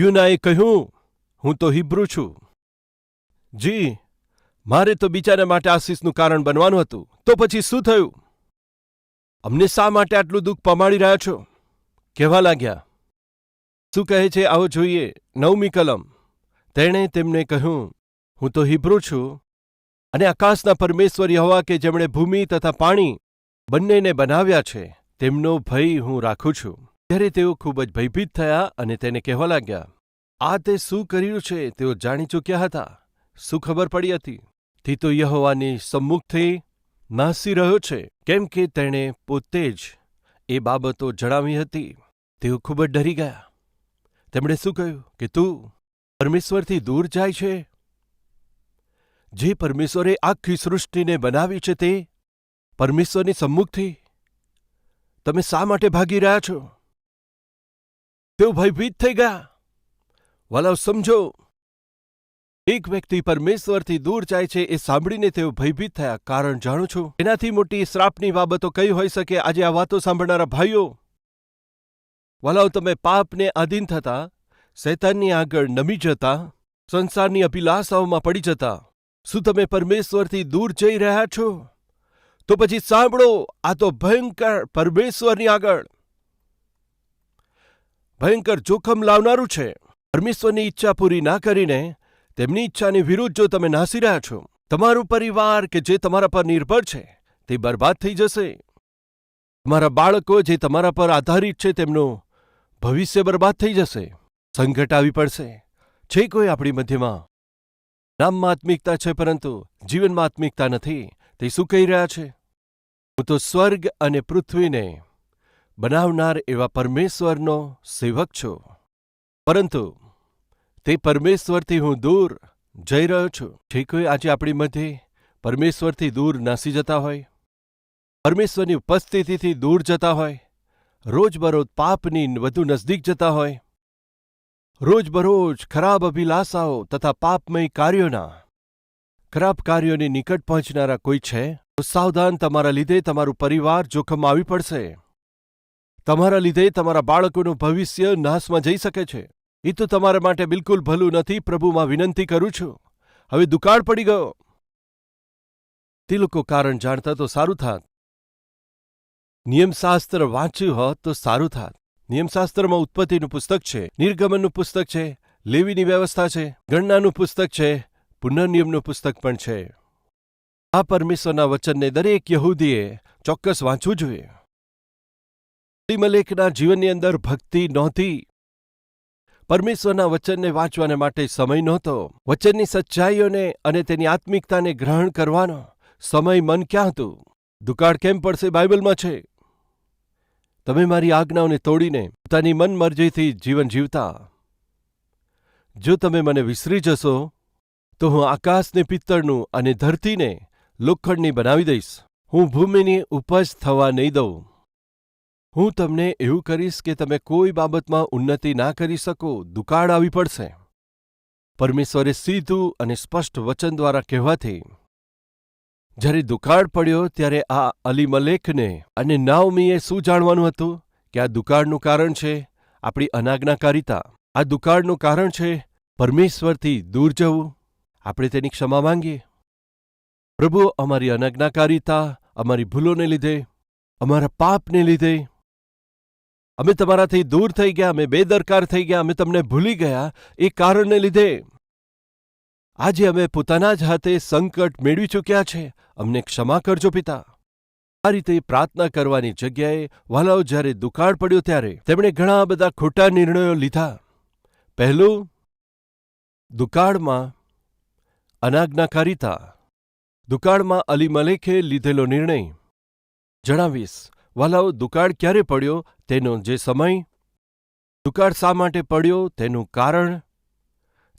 યુનાએ કહ્યું, હું તો હિબ્રુ છું. જી, મારે તો બિચારા માટે આશીષનું કારણ બનવાનું હતું. તો પછી શું થયું? અમને શા માટે આટલું દુઃખ પમાડી રહ્યા છો? કહેવા લાગ્યા. શું કહે છે? આવો જોઈએ. નવમી કલમ. તેણે તેમને કહ્યું, હું તો હિબ્રુ છું અને આકાશના પરમેશ્વર યહોવા કે જેમણે ભૂમિ તથા પાણી બંનેને બનાવ્યા છે, તેમનો ભય હું રાખું છું. ત્યારે તેઓ ખૂબ જ ભયભીત થયા અને તેને કહેવા લાગ્યા, આ તે શું કર્યું છે? તેઓ જાણી ચૂક્યા હતા. શું ખબર પડી હતી? થી તો યહોવાની સમ્મુખથી નાસી રહ્યો છે, કેમ કે તેણે પોતે જ એ બાબતો જણાવી હતી. તેઓ ખૂબ જ ડરી ગયા. તેમણે શું કહ્યું? કે તું પરમેશ્વરથી દૂર જાય છે? જે પરમેશ્વરે આખી સૃષ્ટિને બનાવી છે તે પરમેશ્વરની સમ્મુખથી. તમે શા માટે ભાગી રહ્યા છો? તેઓ ભયભીત થઈ ગયા. વલાવ સમજો, એક વ્યક્તિ પરમેશ્વરથી દૂર જાય છે એ સાંભળીને તેઓ ભયભીત થયા. કારણ જાણું છું, એનાથી મોટી શ્રાપની બાબતો કઈ હોઈ શકે? આજે આ વાતો સાંભળનારા ભાઈઓ વલાવ તમે પાપને આધીન થતા, શૈતાનની આગળ નમી જતા, સંસારની અભિલાષાઓમાં પડી જતા, શું તમે પરમેશ્વરથી દૂર જઈ રહ્યા છો? તો પછી સાંભળો, આ તો ભયંકર પરમેશ્વરની આગળ. ભયંકર જોખમ લાવનારું છે. પરમેશ્વરની ઈચ્છા પૂરી ના કરીને તેમની ઈચ્છાની વિરુદ્ધ જો તમે નાસી રહ્યા છો, તમારું પરિવાર કે જે તમારા પર નિર્ભર છે, તે બરબાદ થઈ જશે. તમારા બાળકો જે તમારા પર આધારિત છે, તેમનું ભવિષ્ય બરબાદ થઈ જશે. સંકટ આવી પડશે. છે કોઈ આપણી મધ્યમાં નામમાં આત્મિકતા છે, પરંતુ જીવનમાં આત્મિકતા નથી, તે શું કહી રહ્યા છે? હું તો સ્વર્ગ અને પૃથ્વીને બનાવનાર એવા પરમેશ્વરનો સેવક છું. પરંતુ તે પરમેશ્વરથી હું દૂર જઈ રહ્યો છું. જે કોઈ આજે આપણી મધ્યે પરમેશ્વરથી દૂર નાસી જતા હોય, પરમેશ્વરની ઉપસ્થિતિથી દૂર જતા હોય, રોજબરોજ પાપની વધુ નજદીક જતા હોય, રોજબરોજ ખરાબ અભિલાષાઓ તથા પાપમય કાર્યોના, ખરાબ કાર્યોની નિકટ પહોંચનારા કોઈ છે? તો સાવધાન તમારા લીધે તમારું પરિવાર જોખમમાં આવી પડશે. તમારા લીધે તમારા બાળકોનું ભવિષ્ય નાશમાં જઈ શકે છે. એ તો તમારા માટે બિલકુલ ભલું નથી પ્રભુમાં વિનંતી કરું છું. હવે દુકાળ પડી ગયો. તે લોકો કારણ જાણતા તો સારું થાત. નિયમશાસ્ત્ર વાંચ્યું હોત તો સારું થાત. નિયમશાસ્ત્રમાં ઉત્પત્તિનું પુસ્તક છે, નિર્ગમનનું પુસ્તક છે, લેવીની વ્યવસ્થા છે, ગણનાનું પુસ્તક છે પુનર્નિયમનું પુસ્તક પણ છે. આ પરમેશ્વરના વચનને દરેક યહૂદીએ ચોક્કસ વાંચવું જોઈએ. અબીમલેકના જીવનની અંદર ભક્તિ નહોતી. પરમેશ્વરના વચનને વાંચવાને માટે સમય નહોતો. વચનની સચ્ચાઈઓને અને તેની આત્મિકતાને ગ્રહણ કરવાનો સમય મન ક્યાં હતું? દુકાળ કેમ પડશે બાઇબલમાં છે? તમે મારી આજ્ઞાઓને તોડીને પોતાની મનમરજીથી જીવન જીવતા. જો તમે મને વિસરી જશો, તો હું આકાશને પિત્તળનું અને ધરતીને લોખંડની બનાવી દઈશ. હું ભૂમિની ઉપજ થવા નહીં દઉં. હું તમને એવું કરીશ કે તમે કોઈ બાબતમાં ઉન્નતિ ના કરી શકો, દુકાળ આવી પડશે. પરમેશ્વરે સીધું અને સ્પષ્ટ વચન દ્વારા કહેવાથી, જ્યારે દુકાળ પડ્યો ત્યારે આ અલીમલેખને અને નાવમીએ શું જાણવાનું હતું? કે આ દુકાળનું કારણ છે આપણી અનાજ્ઞાકારિતા. આ દુકાળનું કારણ છે પરમેશ્વરથી દૂર જવું. આપણે તેની ક્ષમા માંગીએ. પ્રભુ, અમારી અનાજ્ઞાકારિતા, અમારી ભૂલોને લીધે, અમારા પાપને લીધે અમે તમારાથી દૂર થઈ ગયા, અમે બેદરકાર થઈ ગયા, અમે તમને ભૂલી ગયા. એ કારણને લીધે આજે અમે પોતાના જ હાથે સંકટ મેળવી ચૂક્યા છે. અમને ક્ષમા કરજો પિતા. આ રીતે પ્રાર્થના કરવાની જગ્યાએ વાલાઓ જ્યારે દુકાળ પડ્યો ત્યારે તેમણે ઘણા બધા ખોટા નિર્ણયો લીધા. પહેલું, દુકાળમાં અનાજ્ઞાકારિતા. દુકાળમાં અલી મલેખે લીધેલો નિર્ણય. જણાવીશ, વાલાઓ દુકાળ ક્યારે પડ્યો તેનો જે સમય દુકાળ શા માટે પડ્યો તેનું કારણ?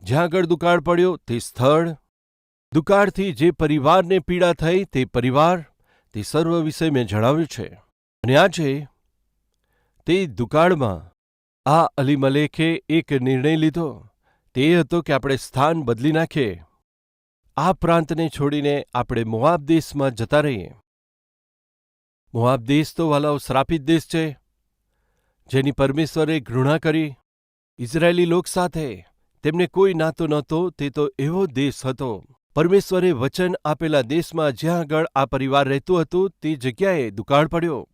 જ્યાં આગળ દુકાળ પડ્યો તે સ્થળ? દુકાળથી જે પરિવારને પીડા થઈ તે પરિવાર તે સર્વ વિશે મેં જણાવ્યું છે. અને આજે તે દુકાળમાં આ અલી મલેખે એક નિર્ણય લીધો. તે હતો કે આપણે સ્થાન બદલી નાખીએ. આ પ્રાંતને છોડીને આપણે મોઆબ દેશમાં જતા રહીએ. મોઆબ દેશ તો વાલાઓ શ્રાપિત દેશ છે. જેની પરમેશ્વરે ઘૃણા કરી. ઇઝરાયેલી લોક સાથે તેમને કોઈ નાતો નહોતો, તે તો એવો દેશ હતો. પરમેશ્વરે વચન આપેલા દેશમાં જ્યાં આગળ આ પરિવાર રહેતું હતું, તે જગ્યાએ દુકાળ પડ્યો.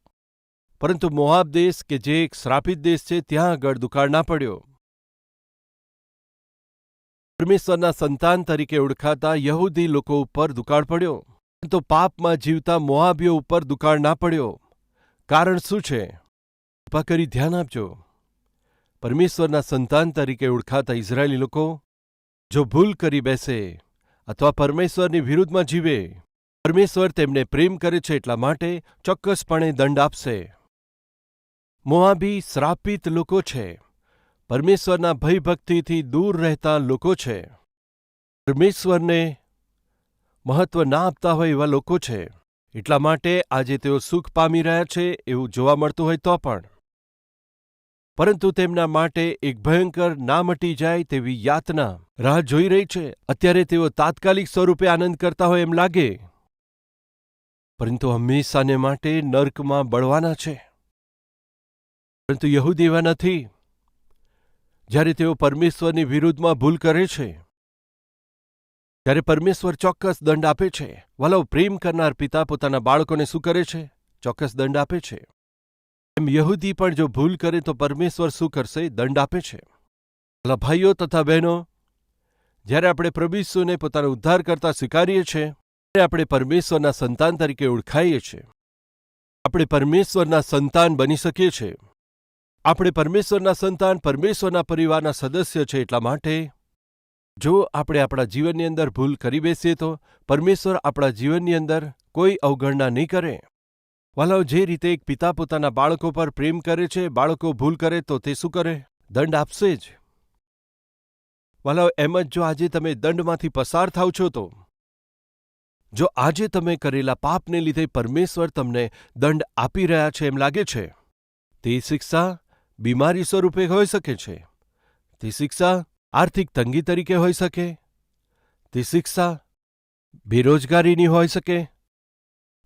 પરંતુ મોઆબ દેશ, કે જે એક શ્રાપિત દેશ છે, ત્યાં આગળ દુકાળ ના પડ્યો. પરમેશ્વરના સંતાન તરીકે ઓળખાતા યહૂદી લોકો ઉપર દુકાળ પડ્યો. તો પાપમાં જીવતા મોઆબીઓ ઉપર દુકાળ ના પડ્યો. કારણ શું છે? કૃપા કરી ધ્યાન આપજો. પરમેશ્વરના સંતાન તરીકે ઓળખાતા ઇઝરાયેલી લોકો, જો ભૂલ કરી બેસે અથવા પરમેશ્વરની વિરુદ્ધમાં જીવે, પરમેશ્વર તેમને પ્રેમ કરે છે એટલા માટે ચોક્કસપણે દંડ આપશે. મોઆબી શ્રાપિત લોકો છે. પરમેશ્વરના ભયભક્તિથી દૂર રહેતા લોકો છે. પરમેશ્વરને મહત્વ ના આપતા હોય એવા લોકો છે. એટલા માટે આજે તેઓ સુખ પામી રહ્યા છે એવું જોવા મળતું હોય તો પણ. પરંતુ તેમના માટે એક ભયંકર ના મટી જાય તેવી યાતના રાહ જોઈ રહી છે. અત્યારે તેઓ તાત્કાલિક સ્વરૂપે આનંદ કરતા હોય એમ લાગે. પરંતુ હંમેશાને માટે નર્કમાં બળવાના છે. પરંતુ યહૂદી એવા નથી. જ્યારે તેઓ પરમેશ્વરની વિરુદ્ધમાં ભૂલ કરે છે. ત્યારે પરમેશ્વર ચોક્કસ દંડ આપે છે. વાલો પ્રેમ કરનાર પિતા પોતાના બાળકોને શું કરે છે? ચોક્કસ દંડ આપે છે. એમ યહૂદી પણ જો ભૂલ કરે તો પરમેશ્વર શું કરશે? દંડ આપે છે. ભાઈઓ તથા બહેનો, જ્યારે આપણે પ્રભુ પોતાનો ઉદ્ધાર કરતા સ્વીકારીએ છીએ, ત્યારે આપણે પરમેશ્વરના સંતાન તરીકે ઓળખાઈએ છીએ. આપણે પરમેશ્વરના સંતાન બની શકીએ છીએ. આપણે પરમેશ્વરના સંતાન પરમેશ્વરના પરિવારના સદસ્ય છે એટલા માટે, જો આપણે આપણા જીવનની અંદર ભૂલ કરી બેસીએ તો પરમેશ્વર આપણા જીવનની અંદર કોઈ અવગણના નહીં કરે. વાલાઓ જે રીતે એક પિતા પોતાના બાળકો પર પ્રેમ કરે છે, બાળકો ભૂલ કરે, તો તે શું કરે? દંડ આપશે જ. વાલાઓ એમ જ જો આજે તમે દંડમાંથી પસાર થાવ છો તો? જો આજે તમે કરેલા પાપને લીધે પરમેશ્વર તમને દંડ આપી રહ્યા છે એમ લાગે છે, તે શિક્ષા બીમારી સ્વરૂપે હોઈ શકે છે. તે શિક્ષા આર્થિક તંગી તરીકે હોઈ શકે. તે શિક્ષા બેરોજગારીની હોઈ શકે.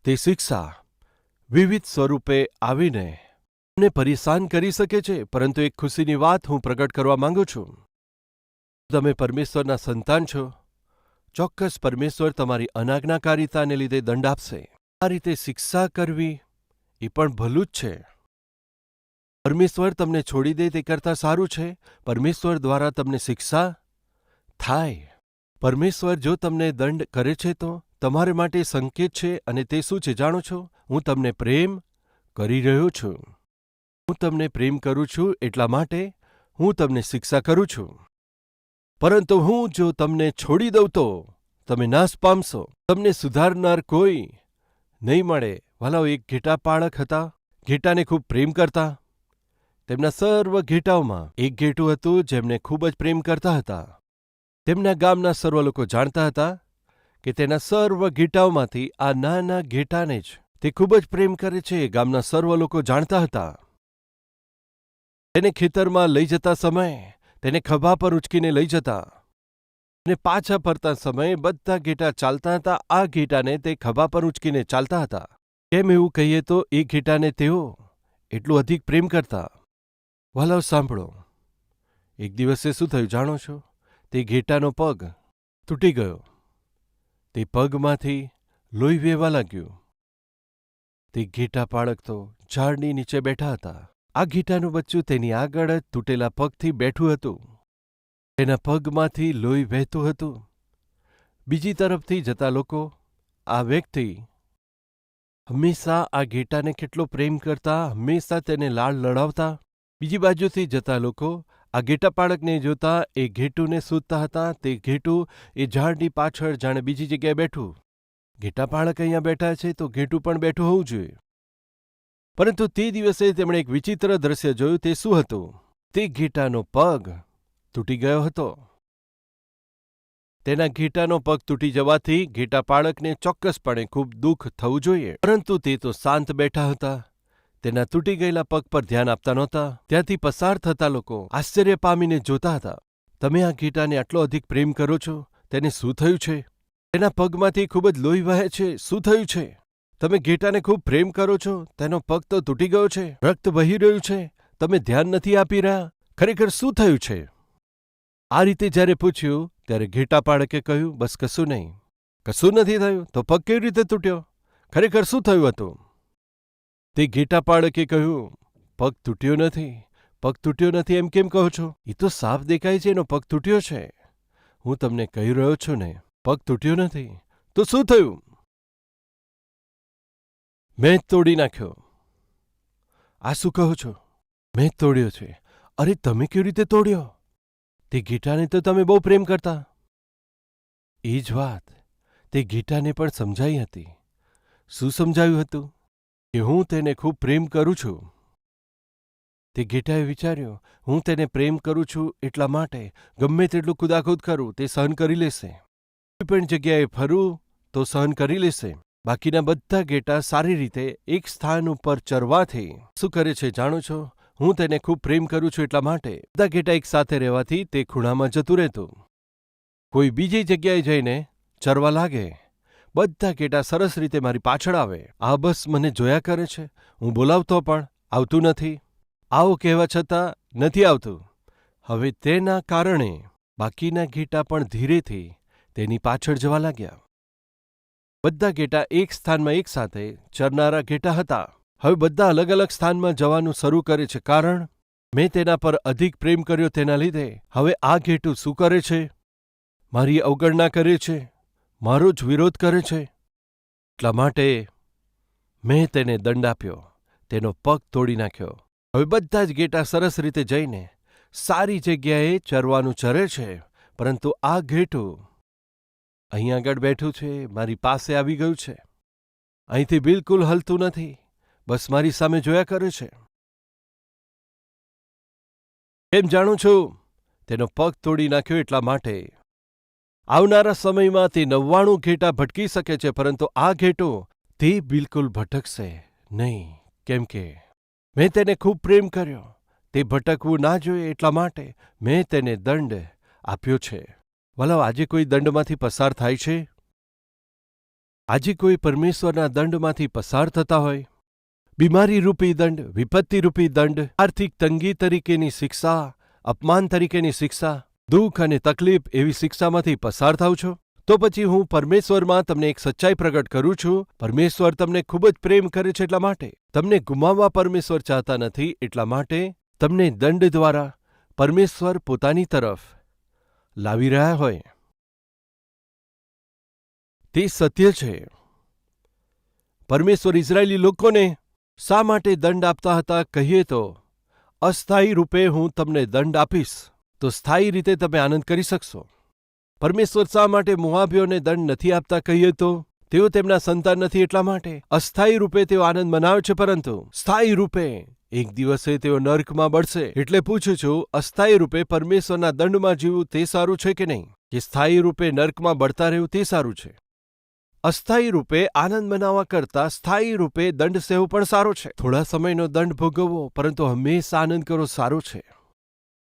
તે શિક્ષા વિવિધ સ્વરૂપે આવીને તમને પરેશાન કરી શકે છે, પરંતુ એક ખુશીની વાત હું પ્રગટ કરવા માંગુ છું. તમે પરમેશ્વરના સંતાન છો. ચોક્કસ પરમેશ્વર તમારી અનાજ્ઞાકારિતાને લીધે દંડ આપશે. આ રીતે શિક્ષા કરવી એ પણ ભલું જ છે. પરમેશ્વર તમને છોડી દે તે કરતાં સારું છે. પરમેશ્વર દ્વારા તમને શિક્ષા થાય. પરમેશ્વર જો તમને દંડ કરે છે તો તમારે માટે સંકેત છે અને તે શું છે જાણો છો? હું તમને પ્રેમ કરી રહ્યો છું. હું તમને પ્રેમ કરું છું એટલા માટે હું તમને શિક્ષા કરું છું. પરંતુ હું જો તમને છોડી દઉં તો તમે નાશ પામશો. તમને સુધારનાર કોઈ નહીં મળે. વાલાઓ, એક ઘેટા પાળક હતા. ઘેટાને ખૂબ પ્રેમ કરતા. તેમના સર્વ ઘેટાઓમાં એક ઘેટું હતું જેમને ખૂબ જ પ્રેમ કરતા હતા. તેમના ગામના સર્વ લોકો જાણતા હતા. કે તેના સર્વ ઘેટાઓમાંથી આ નાના ઘેટાને જ. તે ખૂબ જ પ્રેમ કરે છે ગામના સર્વ લોકો જાણતા હતા. તેને ખેતરમાં લઈ જતા સમયે, તેને ખભા પર ઉચકીને લઈ જતા. અને પાછા ફરતા સમયે બધા ઘેટા ચાલતા હતા, આ ઘેટાને તે ખભા પર ઉચકીને ચાલતા હતા. કેમ એવું કહીએ તો, એ ઘેટાને તેઓ એટલું અધિક પ્રેમ કરતા. વાલાવ સાંભળો. એક દિવસે શું થયું જાણો છો? તે ઘેટાનો પગ તૂટી ગયો. તે પગમાંથી લોહી વહેવા લાગ્યું. તે ઘેટા પાળક તો ઝાડની નીચે બેઠા હતા. આ ઘેટાનું બચ્ચું તેની આગળ તૂટેલા પગથી બેઠું હતું. તેના પગમાંથી લોહી વહેતું હતું. બીજી તરફથી જતા લોકો, આ વ્યક્તિ હંમેશા આ ઘેટાને કેટલો પ્રેમ કરતા, હંમેશા તેને લાળ લડાવતા. બીજી બાજુથી જતા લોકો આ ઘેટા પાળકને જોતા એ ઘેટુને સૂતતા હતા. તે ઘેટું એ ઝાડની પાછળ જાણે બીજી જગ્યાએ બેઠું. ઘેટા પાળક અહીંયા બેઠા છે તો ઘેટું પણ બેઠું હોવું જોઈએ. પરંતુ તે દિવસે તેમણે એક વિચિત્ર દ્રશ્ય જોયું. તે શું હતું? તે ઘેટાનો પગ તૂટી ગયો હતો. તેના ઘેટાનો પગ તૂટી જવાથી ઘેટા પાળકને ચોક્કસપણે ખૂબ દુઃખ થવું જોઈએ. પરંતુ તે તો શાંત બેઠા હતા. તેના તૂટી ગયેલા પગ પર ધ્યાન આપતા નહોતા. ત્યાંથી પસાર થતા લોકો આશ્ચર્ય પામીને જોતા હતા. તમે આ ઘેટાને આટલો અધિક પ્રેમ કરો છો? તેને શું થયું છે? તેના પગમાંથી ખૂબ જ લોહી વહે છે. શું થયું છે? તમે ઘેટાને ખૂબ પ્રેમ કરો છો? તેનો પગ તો તૂટી ગયો છે. રક્ત વહી રહ્યું છે. તમે ધ્યાન નથી આપી રહ્યા? ખરેખર શું થયું છે? આ રીતે જ્યારે પૂછ્યું, ત્યારે ઘેટા પાડકે કહ્યું, બસ કશું નહીં. કશું નથી થયું. તો પગ કેવી રીતે તૂટ્યો? ખરેખર શું થયું હતું? તે ઘેટા પાડકે કહ્યું, પગ તૂટ્યો નથી, પગ તૂટ્યો નથી એમ કેમ કહો છો? એ તો સાફ દેખાય છે, એનો પગ તૂટ્યો છે. હું તમને કહી રહ્યો છું ને, પગ તૂટ્યો નથી, તો શું થયું? મેં જ તોડી નાખ્યો. આ શું કહો છો? મેં તોડ્યો છે. અરે, તમે કેવી રીતે તોડ્યો? તે ગીટાને તો તમે બહુ પ્રેમ કરતા. એ જ વાત, તે ગીટાને પણ સમજાઈ હતી. શું સમજાયું હતું? કે હું તેને ખૂબ પ્રેમ કરું છું. તે ગીટાએ વિચાર્યું, હું તેને પ્રેમ કરું છું એટલા માટે ગમે તેટલું કુદાકૂદ કરું, તે સહન કરી લેશે. કોઈ પણ જગ્યાએ ફરું, તો સહન કરી લેશે. બાકીના બધા ગેટા સારી રીતે એક સ્થાન ઉપર ચરવાથી શું કરે છે જાણો છો? હું તેને ખૂબ પ્રેમ કરું છું એટલા માટે બધા ગેટા એક સાથે રહેવાથી તે ખૂણામાં જતું રહેતું. કોઈ બીજી જગ્યાએ જઈને ચરવા લાગે. બધા ગેટા સરસ રીતે મારી પાછળ આવે. આ બસ મને જોયા કરે છે. હું બોલાવતો પણ, આવતું નથી. આવો કહેવા છતાં નથી આવતું. હવે તેના કારણે બાકીના ઘેટા પણ ધીરેથી તેની પાછળ જવા લાગ્યા. બધા ઘેટા એક સ્થાનમાં એક સાથે ચરનારા ઘેટા હતા. હવે બધા અલગ અલગ સ્થાનમાં જવાનું શરૂ કરે છે કારણ મેં તેના પર અધિક પ્રેમ કર્યો તેના લીધે. હવે આ ઘેટું શું કરે છે? મારી અવગણના કરે છે. મારો જ વિરોધ કરે છે. એટલા માટે મેં તેને દંડ આપ્યો, તેનો પગ તોડી નાખ્યો. હવે બધા જ ગેટા સરસ રીતે જઈને સારી જગ્યાએ ચરવાનું ચરે છે, પરંતુ આ ઘેટું અહીં આગળ બેઠું છે, મારી પાસે આવી ગયું છે. અહીંથી બિલકુલ હલતું નથી, બસ મારી સામે જોયા કરે છે. કેમ જાણું છું? તેનો પગ તોડી નાખ્યો એટલા માટે આવનારા સમયમાં તે નવ્વાણું ઘેટા ભટકી શકે છે, પરંતુ આ ઘેટો તે બિલકુલ ભટકશે નહીં. કેમ કે મેં તેને ખૂબ પ્રેમ કર્યો. તે ભટકવું ના જોઈએ એટલા માટે મેં તેને દંડ આપ્યો છે. વલાવ આજે કોઈ દંડમાંથી પસાર થાય છે? આજે કોઈ પરમેશ્વરના દંડમાંથી પસાર થતા હોય? બીમારી રૂપી દંડ વિપત્તિ રૂપી દંડ, આર્થિક તંગી તરીકેની શિક્ષા, અપમાન તરીકેની શિક્ષા દુઃખ અને તકલીફ એવી શિક્ષામાંથી પસાર થાવ છો? તો પછી હું પરમેશ્વરમાં તમને એક સચ્ચાઈ પ્રગટ કરું છું. પરમેશ્વર તમને ખૂબ જ પ્રેમ કરે છે એટલા માટે. તમને ગુમાવવા પરમેશ્વર ચાહતા નથી એટલા માટે તમને દંડ દ્વારા પરમેશ્વર પોતાની તરફ લાવી રહ્યા હોય. તે સત્ય છે. પરમેશ્વર ઇઝરાયેલી લોકોને શા માટે દંડ આપતા હતા? કહીએ તો, અસ્થાયી રૂપે હું તમને દંડ આપીશ. તો સ્થાયી રીતે તમે આનંદ કરી શકશો. પરમેશ્વર શા માટે મોહાભીઓને દંડ નથી આપતા કહીએ તો? તેઓ તેમના સંતાન નથી એટલા માટે. અસ્થાયી રૂપે તેઓ આનંદ મનાવે છે પરંતુ સ્થાયી રૂપે એક દિવસે તેઓ નર્કમાં બળશે. એટલે પૂછું છું, અસ્થાયી રૂપે પરમેશ્વરના દંડમાં જીવવું તે સારું છે કે નહીં? કે સ્થાયી રૂપે નર્કમાં બળતા રહેવું તે સારું છે? અસ્થાયી રૂપે આનંદ મનાવવા કરતાં સ્થાયી રૂપે દંડ સહેવું પણ સારો છે. થોડા સમયનો દંડ ભોગવવો પરંતુ હંમેશા આનંદ કરવો સારો છે.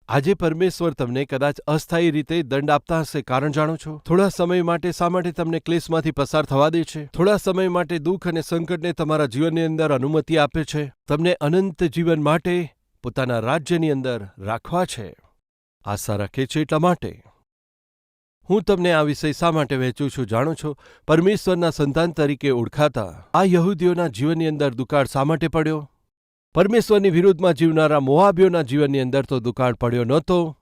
આજે પરમેશ્વર તમને કદાચ અસ્થાયી રીતે દંડ આપતા હશે, કારણ જાણો છો? થોડા સમય માટે શા માટે તમને ક્લેશમાંથી પસાર થવા દે છે? થોડા સમય માટે દુઃખ અને સંકટને તમારા જીવનની અંદર અનુમતિ આપે છે? તમને અનંત જીવન માટે પોતાના રાજ્યની અંદર રાખવા છે? આશા રાખે છે એટલા માટે. હું તમને આ વિષય શા માટે વહેંચું છું જાણો છો? પરમેશ્વરના સંતાન તરીકે ઓળખાતા આ યહૂદીઓના જીવનની અંદર દુકાળ શા માટે પડ્યો? પરમેશ્વરની વિરુદ્ધમાં જીવનારા મોહાબીઓના જીવનની અંદર તો દુકાળ પડ્યો નહોતો,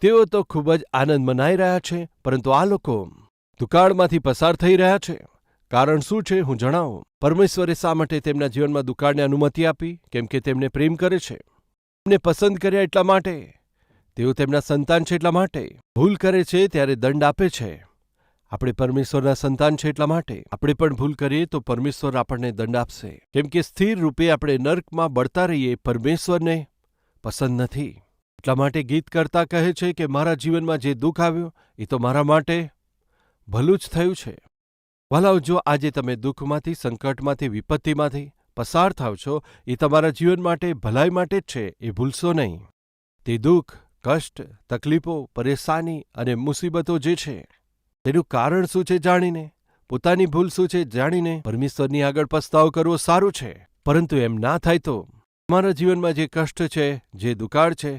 તેઓ તો ખૂબ જ આનંદ મનાઈ રહ્યા છે, પરંતુ આ લોકો દુકાળમાંથી પસાર થઈ રહ્યા છે. કારણ શું છે હું જણાવું? પરમેશ્વરે શા માટે તેમના જીવનમાં દુકાળને અનુમતિ આપી? કેમ કે તેમને પ્રેમ કરે છે. તેમને પસંદ કર્યા એટલા માટે. તેઓ તેમના સંતાન છે એટલા માટે. ભૂલ કરે છે ત્યારે દંડ આપે છે. આપણે પરમેશ્વરના સંતાન છે એટલા માટે. આપણે પણ ભૂલ કરીએ તો પરમેશ્વર આપણને દંડ આપશે. કેમ કે સ્થિર રૂપે આપણે નર્કમાં બળતા રહીએ, પરમેશ્વરને પસંદ નથી. એટલા માટે ગીત કરતા કહે છે કે મારા જીવનમાં જે દુઃખ આવ્યું, એ તો મારા માટે ભલું જ થયું છે. વાલાઓ, જો આજે તમે દુઃખમાંથી, સંકટમાંથી, વિપત્તિમાંથી પસાર થાવ છો, એ તમારા જીવન માટે, ભલાઈ માટે જ છે, એ ભૂલશો નહીં. તે દુઃખ, કષ્ટ, તકલીફો, પરેશાની અને મુસીબતો જે છે તેનું કારણ શું છે જાણીને? પોતાની ભૂલ શું છે જાણીને? પરમેશ્વરની આગળ પસ્તાવ કરવો સારું છે. પરંતુ એમ ના થાય તો તમારા જીવનમાં જે કષ્ટ છે, જે દુકાળ છે,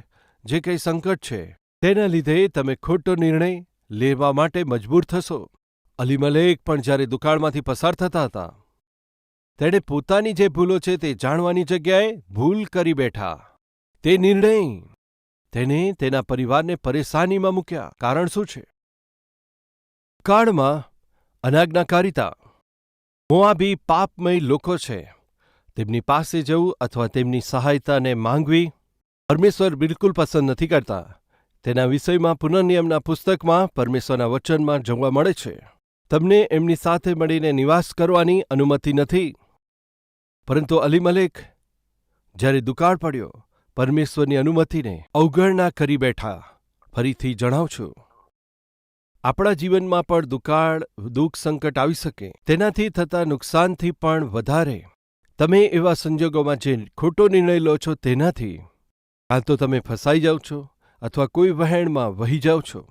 જે કંઈ સંકટ છે, તેના લીધે તમે ખોટો નિર્ણય લેવા માટે મજબૂર થશો. અલીમલેક પણ જ્યારે દુકાળમાંથી પસાર થતા હતા, તેણે પોતાની જે ભૂલો છે તે જાણવાની જગ્યાએ ભૂલ કરી બેઠા. તે નિર્ણય તેને તેના પરિવારને પરેશાનીમાં મૂક્યા. કારણ શું છે? કાળમાં અનાજ્ઞાકારિતા. મોઆબી પાપમય લોકો છે. તેમની પાસે જવું અથવા તેમની સહાયતાને માંગવી પરમેશ્વર બિલકુલ પસંદ નથી કરતા. તેના વિષયમાં પુનર્નિયમના પુસ્તકમાં પરમેશ્વરના વચનમાં જોવા મળે છે. તમને એમની સાથે મળીને નિવાસ કરવાની અનુમતિ નથી. પરંતુ અલીમલેક જ્યારે દુકાળ પડ્યો, પરમેશ્વરની અનુમતિને અવગણના કરી બેઠા. ફરીથી જણાવું છું. આપણા જીવનમાં પણ દુકાળ, દુઃખ સંકટ આવી શકે. તેનાથી થતા નુકસાનથી પણ વધારે. તમે એવા સંજોગોમાં જે ખોટો નિર્ણય લો છો તેનાથી. કાં તો તમે ફસાઈ જાઓ છો, અથવા કોઈ વહેણમાં વહી જાઓ છો.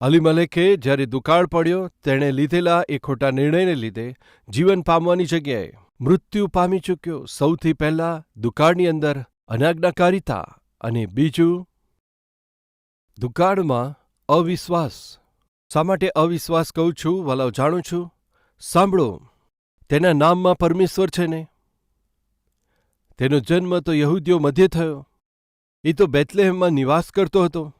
અલી મલેકે જ્યારે દુકાળ પડ્યો, તેણે લીધેલા એ ખોટા નિર્ણયને લીધે જીવન પામવાની જગ્યાએ મૃત્યુ પામી ચૂક્યો. સૌથી પહેલા દુકાળની અંદર અનાજ્ઞાકારિતા અને બીજું દુકાળમાં અવિશ્વાસ. શા માટે અવિશ્વાસ કહું છું, વલાવ જાણું છું? સાંભળો, તેના નામમાં પરમેશ્વર છે ને? તેનો જન્મ તો યહૂદીઓ મધ્ય થયો. એ તો બેથલેહેમમાં નિવાસ કરતો હતો.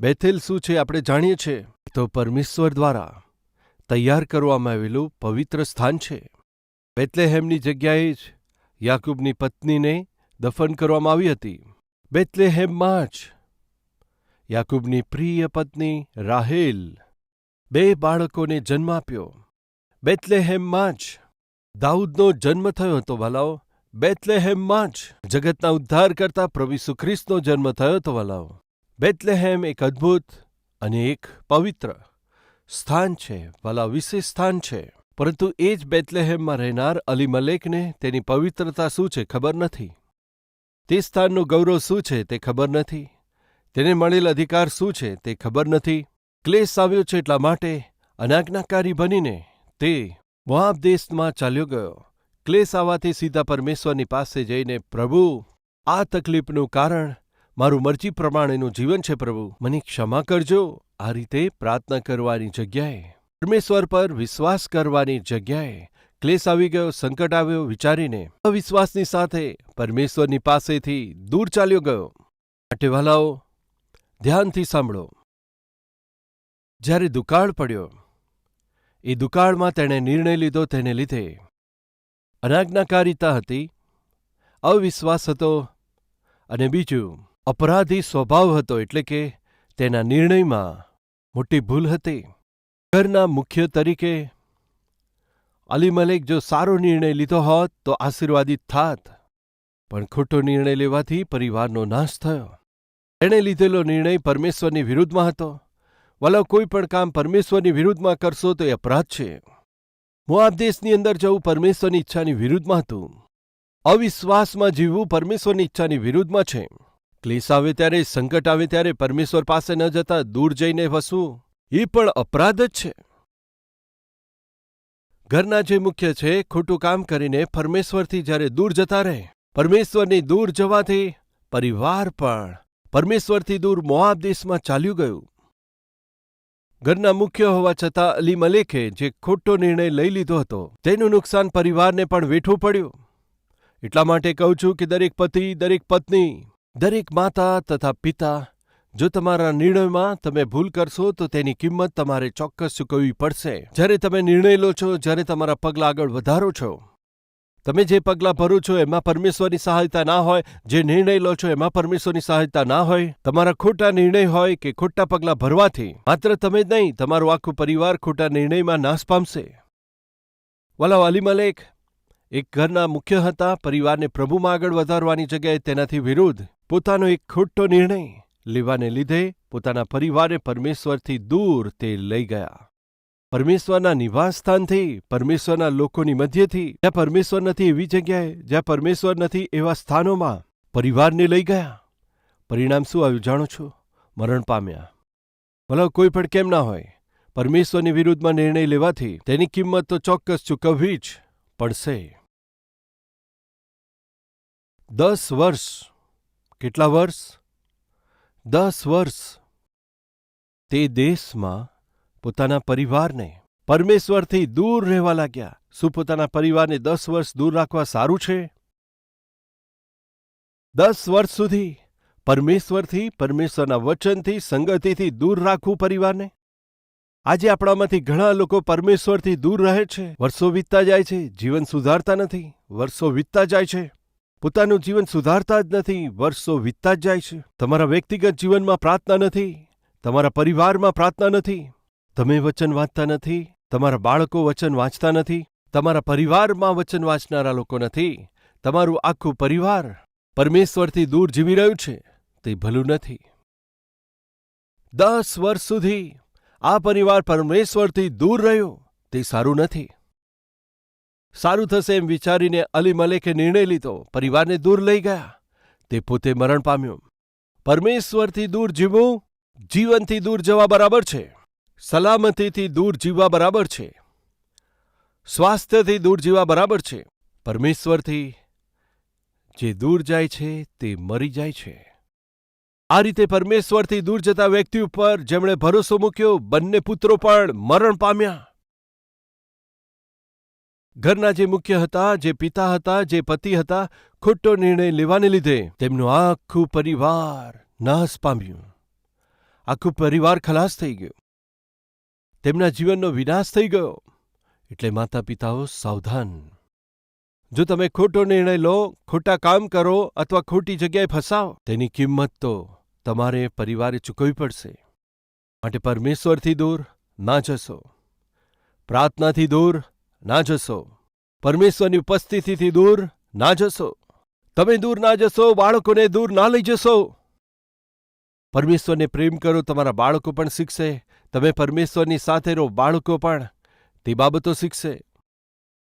બેથેલ શું છે આપણે જાણીએ છીએ? તો પરમેશ્વર દ્વારા તૈયાર કરવામાં આવેલું પવિત્ર સ્થાન છે. બેથલેહેમની જગ્યાએ જ યાકૂબની પત્નીને દફન કરવામાં આવી હતી. બેથલેહેમમાં જ યાકૂબની પ્રિય પત્ની રાહેલ. બે બાળકોને જન્મ આપ્યો. બેથલેહેમમાં જ. દાઉદનો જન્મ થયો હતો, ભલાઓ. બેથલેહેમમાં જ. જગતના ઉદ્ધાર કરતા પ્રભુ ખ્રિસ્તનો જન્મ થયો હતો વલાઓ બેથલેહેમ એક અદ્ભુત અને એક પવિત્ર સ્થાન છે ભલા વિશેષ સ્થાન છે. પરંતુ એ જ બેથલેહેમમાં રહેનાર અલી મલેકને તેની પવિત્રતા શું છે ખબર નથી. તે સ્થાનનું ગૌરવ શું છે તે ખબર નથી. તેને મળેલ અધિકાર શું છે તે ખબર નથી. ક્લેશ આવ્યો છે એટલા માટે અનાજ્ઞાકારી બનીને તે મોઆબ દેશમાં ચાલ્યો ગયો. ક્લેશ આવવાથી સીધા પરમેશ્વરની પાસે જઈને, પ્રભુ, આ તકલીફનું કારણ મારું મરજી પ્રમાણેનું જીવન છે, પ્રભુ. મને ક્ષમા કરજો. આ રીતે પ્રાર્થના કરવાની જગ્યાએ, પરમેશ્વર પર વિશ્વાસ કરવાની જગ્યાએ ક્લેશ આવી ગયો, સંકટ આવ્યો, વિચારીને અવિશ્વાસની સાથે પરમેશ્વરની પાસેથી દૂર ચાલ્યો ગયો. માટે વાલાઓ ધ્યાનથી સાંભળો. જ્યારે દુકાળ પડ્યો, એ દુકાળમાં તેણે નિર્ણય લીધો તેને લીધે. અનાજ્ઞાકારિતા હતી, અવિશ્વાસ હતો અને બીજું, અપરાધી સ્વભાવ હતો એટલે કે તેના નિર્ણયમાં મોટી ભૂલ હતી. ઘરના મુખ્ય તરીકે અલી મલેક જો સારો નિર્ણય લીધો હોત તો આશીર્વાદિત થાત. પણ ખોટો નિર્ણય લેવાથી પરિવારનો નાશ થયો. એણે લીધેલો નિર્ણય પરમેશ્વરની વિરુદ્ધમાં હતો. વલો કોઈ પણ કામ પરમેશ્વરની વિરુદ્ધમાં કરશો તો એ અપરાધ છે. મોઆબ દેશની અંદર જવું પરમેશ્વરની ઈચ્છાની વિરુદ્ધમાં હતું. અવિશ્વાસમાં જીવવું પરમેશ્વરની ઈચ્છાની વિરુદ્ધમાં છે. ક્લેશ આવે ત્યારે, સંકટ આવે ત્યારે પરમેશ્વર પાસે ન જતા દૂર જઈને વસવું એ પણ અપરાધ જ છે. ઘરના જે મુખ્ય છે, ખોટું કામ કરીને પરમેશ્વરથી જ્યારે દૂર જતા રહે, પરમેશ્વરની દૂર જવાથી પરિવાર પણ પરમેશ્વરથી દૂર મોઆબ દેશમાં ચાલ્યું ગયું. ઘરના મુખ્ય હોવા છતાં અલી મલેકે જે ખોટો નિર્ણય લઈ લીધો હતો, તેનું નુકસાન પરિવારને પણ વેઠવું પડ્યું. એટલા માટે કહું છું કે દરેક પતિ, દરેક પત્ની, દરેક માતા તથા પિતા, જો તમારા નિર્ણયમાં તમે ભૂલ કરશો, તો તેની કિંમત તમારે ચોક્કસ ચૂકવવી પડશે. જ્યારે તમે નિર્ણય લો છો, જ્યારે તમારા પગલાં આગળ વધારો છો. તમે જે પગલાં ભરો છો એમાં પરમેશ્વરની સહાયતા ના હોય, જે નિર્ણય લો છો એમાં પરમેશ્વરની સહાયતા ના હોય. તમારા ખોટા નિર્ણય હોય કે ખોટા પગલાં ભરવાથી, માત્ર તમે જ નહીં, તમારું આખું પરિવાર ખોટા નિર્ણયમાં નાશ પામશે. વાલા વાલી મલેક, એક ઘરના મુખ્ય હતા, પરિવારને પ્રભુમાં આગળ વધારવાની જગ્યાએ તેનાથી વિરુદ્ધ, પોતાનો એક ખોટો નિર્ણય લેવાને લીધે, પોતાના પરિવારે પરમેશ્વરથી દૂર તે લઈ ગયા. પરમેશ્વરના નિવાસસ્થાનથી, પરમેશ્વરના લોકોની મધ્યથી, જ્યાં પરમેશ્વર નથી એવી જગ્યાએ, જ્યાં પરમેશ્વર નથી એવા સ્થાનોમાં પરિવારને લઈ ગયા. પરિણામ શું આવ્યું જાણો છો? મરણ પામ્યા. ભલા કોઈ પણ કેમ ના હોય. પરમેશ્વરની વિરુદ્ધમાં નિર્ણય લેવાથી તેની કિંમત તો ચોક્કસ ચૂકવવી જ પડશે. દસ વર્ષ. કેટલા વર્ષ? દસ વર્ષ. તે દેશમાં પોતાના પરિવારને પરમેશ્વરથી દૂર રહેવા લાગ્યા. શું પોતાના પરિવારને દસ વર્ષ દૂર રાખવા સારું છે? દસ વર્ષ સુધી પરમેશ્વરથી, પરમેશ્વરના વચનથી, સંગતિથી દૂર રાખવું પરિવારને? આજે આપણામાંથી ઘણા લોકો પરમેશ્વરથી દૂર રહે છે. વર્ષો વીતતા જાય છે, જીવન સુધારતા નથી. વર્ષો વીતતા જાય છે. પોતાનું જીવન સુધારતા જ નથી. વર્ષો વીતતા જ જાય છે. તમારા વ્યક્તિગત જીવનમાં પ્રાર્થના નથી. તમારા પરિવારમાં પ્રાર્થના નથી. તમે વચન વાંચતા નથી, તમારા બાળકો વચન વાંચતા નથી, તમારા પરિવારમાં વચન વાંચનારા લોકો નથી, તમારું આખું પરિવાર પરમેશ્વરથી દૂર જીવી રહ્યું છે, તે ભલું નથી. દસ વર્ષ સુધી આ પરિવાર પરમેશ્વરથી દૂર રહ્યો, તે સારું નથી. સારું થશે એમ વિચારીને અલી મલેકે નિર્ણય લીધો, પરિવારને દૂર લઈ ગયા. તે પોતે મરણ પામ્યો. પરમેશ્વરથી દૂર જીવવું જીવનથી દૂર જવા બરાબર છે. સલામતીથી દૂર જીવવા બરાબર છે. સ્વાસ્થ્યથી દૂર જીવવા બરાબર છે. પરમેશ્વરથી જે દૂર જાય છે, તે મરી જાય છે. આ રીતે પરમેશ્વરથી દૂર જતા વ્યક્તિ ઉપર જેમણે ભરોસો મૂક્યો, બંને પુત્રો પણ મરણ પામ્યા. ઘરના જે મુખ્ય હતા, જે પિતા હતા, જે પતિ હતા, ખોટો નિર્ણય લેવાને લીધે તેમનું આખું પરિવાર નાશ પામ્યું. આખું પરિવાર ખલાસ થઈ ગયું. તેમના જીવનનો વિનાશ થઈ ગયો. એટલે માતા પિતાઓ સાવધાન. જો તમે ખોટો નિર્ણય લો, ખોટા કામ કરો અથવા ખોટી જગ્યાએ ફસાવ તેની કિંમત તો તમારે પરિવારે ચૂકવવી પડશે. માટે પરમેશ્વરથી દૂર ના જશો. પ્રાર્થનાથી દૂર ના જશો. પરમેશ્વરની ઉપસ્થિતિથી દૂર ના જશો. તમે દૂર ના જશો, બાળકોને દૂર ના લઈ જશો. પરમેશ્વરને પ્રેમ કરો, તમારા બાળકો પણ શીખશે. તમે પરમેશ્વરની સાથે રહો, બાળકો પણ. તે બાબતો શીખશે.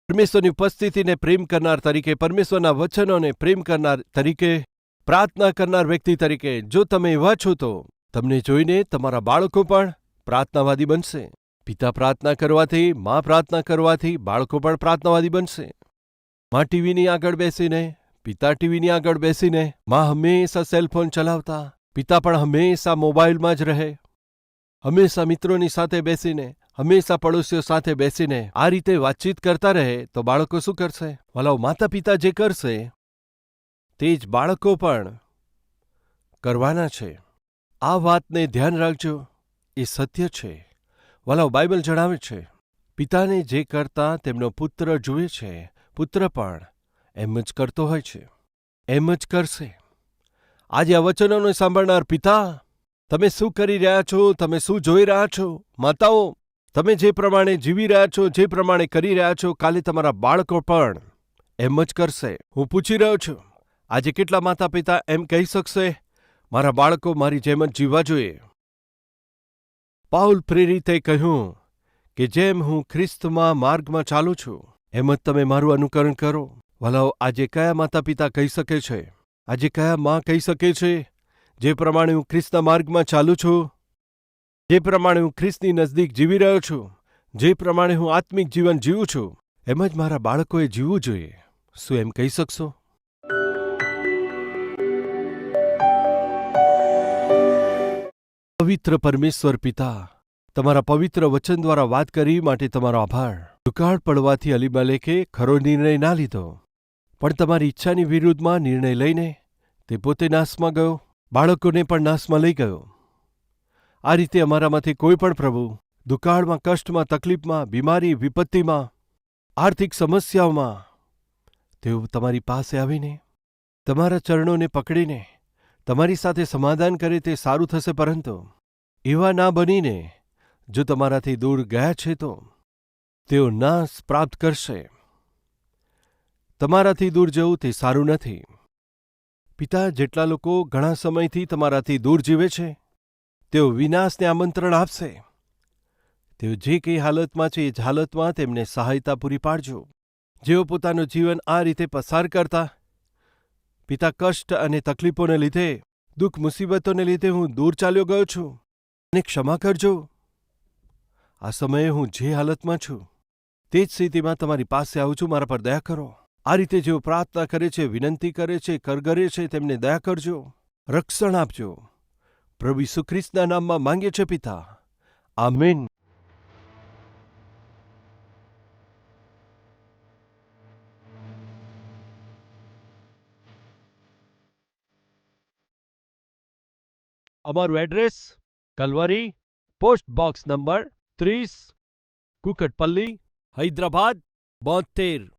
પરમેશ્વરની ઉપસ્થિતિને પ્રેમ કરનાર તરીકે, પરમેશ્વરના વચનોને પ્રેમ કરનાર તરીકે, પ્રાર્થના કરનાર વ્યક્તિ તરીકે, જો તમે એવા છો તો તમને જોઈને તમારા બાળકો પણ પ્રાર્થનાવાદી બનશે. પિતા પ્રાર્થના કરવાથી, મા પ્રાર્થના કરવાથી બાળકો પણ પ્રાર્થનાવાદી બનશે. મા ટીવીની આગળ બેસીને, પિતા ટીવીની આગળ બેસીને, મા હંમેશા સેલફોન ચલાવતા. પિતા પણ હંમેશા મોબાઈલમાં જ રહે. હંમેશા મિત્રોની સાથે બેસીને, હંમેશા પડોશીઓ સાથે બેસીને આ રીતે વાતચીત કરતા રહે તો બાળકો શું કરશે? વલાવ માતા પિતા જે કરશે, તે જ બાળકો પણ કરવાના છે. આ વાતને ધ્યાન રાખજો. એ સત્ય છે. વલાવ બાઇબલ જણાવે છે, પિતાને જે કરતા તેમનો પુત્ર જુએ છે. પુત્ર પણ એમ જ કરતો હોય છે. એમ જ કરશે. આજે આ વચનોને સાંભળનાર પિતા, તમે શું કરી રહ્યા છો? તમે શું જોઈ રહ્યા છો? માતાઓ, તમે જે પ્રમાણે જીવી રહ્યા છો, જે પ્રમાણે કરી રહ્યા છો, કાલે તમારા બાળકો પણ એમ જ કરશે. હું પૂછી રહ્યો છું, આજે કેટલા માતા પિતા એમ કહી શકશે? મારા બાળકો મારી જેમ જ જીવવા જોઈએ. પાઉલ પ્રેરિતે કહ્યું કે, જેમ હું ખ્રિસ્તમાં માર્ગમાં ચાલું છું, એમ જ તમે મારું અનુકરણ કરો. વલાઓ, આજે કયા માતા પિતા કહી શકે છે? આજે કયા માં કહી શકે છે? જે પ્રમાણે હું ખ્રિસ્તના માર્ગમાં ચાલું છું, જે પ્રમાણે હું ખ્રિસ્તની નજદીક જીવી રહ્યો છું, જે પ્રમાણે હું આત્મિક જીવન જીવું છું, એમ જ મારા બાળકોએ જીવવું જોઈએ. શું એમ કહી શકશો? પવિત્ર પરમેશ્વર પિતા, તમારા પવિત્ર વચન દ્વારા વાત કરી માટે તમારો આભાર. દુકાળ પડવાથી અલીમાલેકે ખરો નિર્ણય ના લીધો. પણ તમારી ઈચ્છાની વિરુદ્ધમાં નિર્ણય લઈને તે પોતે નાશમાં ગયો, બાળકોને પણ નાશમાં લઈ ગયો. આ રીતે અમારામાંથી કોઈ પણ પ્રભુ દુકાળમાં, કષ્ટમાં, તકલીફમાં, બીમારી, વિપત્તિમાં, આર્થિક સમસ્યાઓમાં તેઓ તમારી પાસે આવીને, તમારા ચરણોને પકડીને, તમારી સાથે સમાધાન કરે તે સારું થશે પરંતુ એવા ના બનીને જો તમારાથી દૂર ગયા છે તો તેઓ નાશ પ્રાપ્ત કરશે. તમારાથી દૂર જવું તે સારું નથી. પિતા જેટલા લોકો ઘણા સમયથી તમારાથી દૂર જીવે છે, તેઓ વિનાશને આમંત્રણ આપશે. તેઓ જે કંઈ હાલતમાં છે એ જ હાલતમાં તેમને સહાયતા પૂરી પાડજો. જેઓ પોતાનું જીવન આ રીતે પસાર કરતા, પિતા કષ્ટ અને તકલીફોને લીધે, દુઃખ મુસીબતોને લીધે હું દૂર ચાલ્યો ગયો છું અને ક્ષમા કરજો. આ સમયે હું જે હાલતમાં છું, તે જ સ્થિતિમાં તમારી પાસે આવું છું, મારા પર દયા કરો. આ રીતે જેઓ પ્રાર્થના કરે છે, વિનંતી કરે છે, કરગરે છે, તેમને દયા કરજો, રક્ષણ આપજો. પ્રભુ સુખ્રિસ્તના નામમાં માંગે છે, પિતા. આમેન. અમારું address, Calvary, post box number ત્રીસ, કુકટપલ્લી, હૈદરાબાદ, બોતેર.